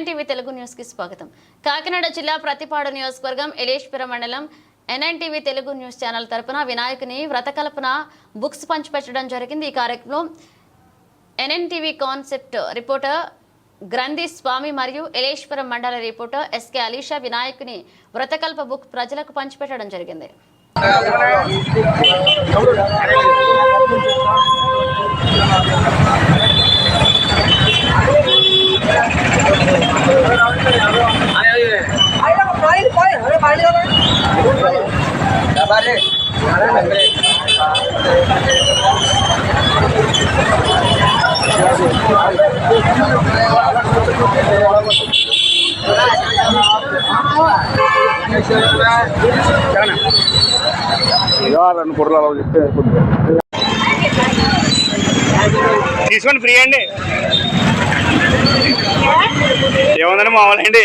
న్యూస్కి స్వాగతం. కాకినాడ జిల్లా ప్రతిపాడు నియోజకవర్గం ఎలేశ్వరం మండలం ఎన్ఎన్టీవీ తెలుగు న్యూస్ ఛానల్ తరపున వినాయకుని వ్రతకల్పన బుక్స్ పంచిపెట్టడం జరిగింది ఈ కార్యక్రమంలో. ఎన్ఎన్టీవీ కాన్సెప్ట్ రిపోర్టర్ గ్రంథి స్వామి మరియు ఎలేశ్వరం మండల రిపోర్టర్ ఎస్కే అలీషా వినాయకుని వ్రతకల్ప బుక్ ప్రజలకు పంచిపెట్టడం జరిగింది. రెండు కుర్రలు అలా చెప్తే తీసుకోండి ఫ్రీ అండి. ఏముందండి మామూలు అండి?